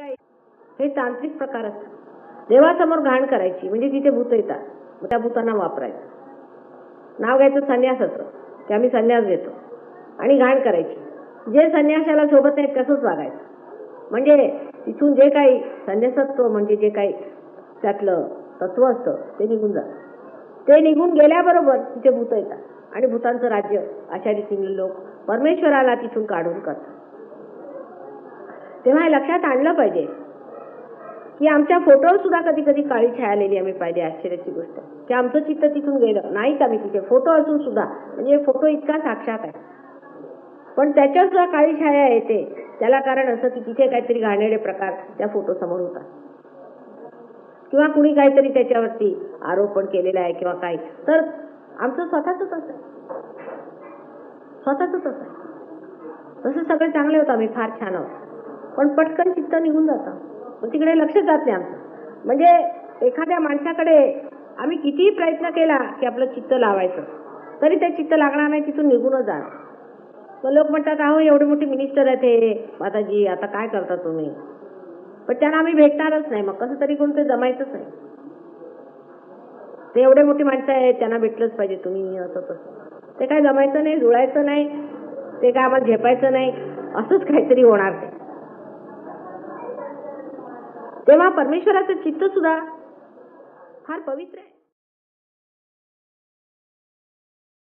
काय? हे तांत्रिक प्रकार असतात. देवासमोर घाण करायची म्हणजे तिथे भूत येतात मग त्या भूतांना वापरायचं. नाव घ्यायचं संन्यासाचं की आम्ही संन्यास घेतो. आणि घाण करायची. जे संन्यासाला सोबत आहेत तसंच वागायचं. म्हणजे तिथून जे काही संन्यासत्व म्हणजे जे काही त्यातलं तत्व असतं ते निघून जातं. ते निघून गेल्याबरोबर तिथे भूत येतात. आणि भूतांचं राज्य अशा रीतीने लोक परमेश्वराला तिथून काढून करतात. तेव्हा हे लक्षात आणलं पाहिजे. की आमच्या फोटोवर सुद्धा कधी कधी काळी छाया आलेली आम्ही पाहिली आश्चर्याची गोष्ट. की आमचं चित्त तिथून गेलं. नाहीच आम्ही तिथे. फोटो असून सुद्धा. म्हणजे फोटो इतका साक्षात आहे. पण त्याच्यावर सुद्धा काळी छाया येते. त्याला कारण असं की तिथे काहीतरी घाणेरडे प्रकार त्या फोटो समोर होतात. किंवा कुणी काहीतरी त्याच्यावरती आरोपण केलेला आहे किंवा काय. तर आमचं स्वतःच असं स्वतःच असं तसं सगळे चांगले होतं. आम्ही फार छान आहोत. पण पटकन चित्त निघून जातं. मग तिकडे लक्ष जात नाही आमचं. म्हणजे एखाद्या माणसाकडे आम्ही कितीही प्रयत्न केला की आपलं चित्त लावायचं तरी ते चित्त लागणार नाही तिथून निघूनच जाणार. मग लोक म्हणतात अहो एवढे मोठे मिनिस्टर आहेत हे माताजी आता काय करता तुम्ही? पण त्यांना आम्ही भेटणारच नाही. मग कसं तरी करून ते जमायचंच नाही. ते एवढे मोठी माणसं आहेत त्यांना भेटलंच पाहिजे तुम्ही असं तसं. ते काय जमायचं नाही जुळायचं नाही ते काय आम्हाला झेपायचं नाही असंच काहीतरी होणार ते. तेव्हा परमेश्वराचं चित्त सुद्धा फार पवित्र आहे.